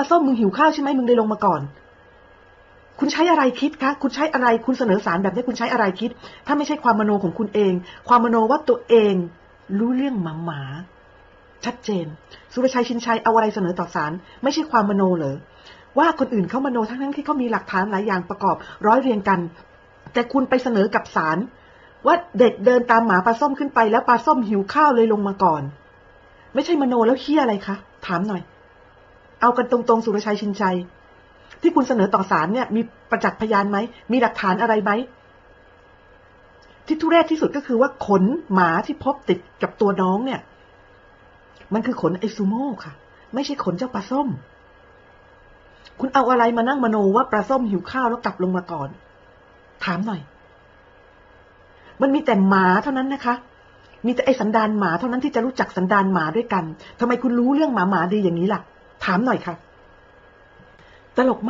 ปลาส้มมึงหิวข้าวใช่ไหมมึงเลยลงมาก่อน คุณใช้อะไรคิดคะคุณใช้อะไรคุณเสนอสารแบบนี้คุณใช้อะไรคิด ถ้าไม่ใช่ความมโนของคุณเอง ความมโนว่าตัวเอง รู้เรื่องหมาหมาชัดเจน สุรชัยชินชัยเอาอะไรเสนอต่อสารไม่ใช่ความมโนเหรอว่าคนอื่นเขามโนทั้งทั้งที่เขามีหลักฐานหลายอย่างประกอบ ร้อยเรียงกัน แต่คุณไปเสนอกับสารว่าเด็กเดินตามหมาปลาส้มขึ้นไปแล้วปลาส้มหิวข้าวเลยลงมาก่อน ไม่ใช่มโนแล้วเฮี้ยอะไรคะถามหน่อย เอากันตรงๆ สุรชัยชินชัย ที่คุณเสนอต่อศาลเนี่ย มีประจักษ์พยานไหม มีหลักฐานอะไรไหม ที่ทุเรศที่สุดก็คือว่าขนหมาที่พบติดกับตัวน้องเนี่ย มันคือขนไอซูโม่ค่ะ ไม่ใช่ขนเจ้าปลาส้ม คุณเอาอะไรมานั่งมโนว่าปลาส้มหิวข้าวแล้วกลับลงมาก่อน ถามหน่อย มันมีแต่หมาเท่านั้นนะคะมีแต่ไอสันดานหมาเท่านั้นที่จะรู้จักสันดานหมาด้วยกันทำไมคุณรู้เรื่องหมาหมาดีอย่างนี้ล่ะ ถามหน่อยค่ะ ตลกมาก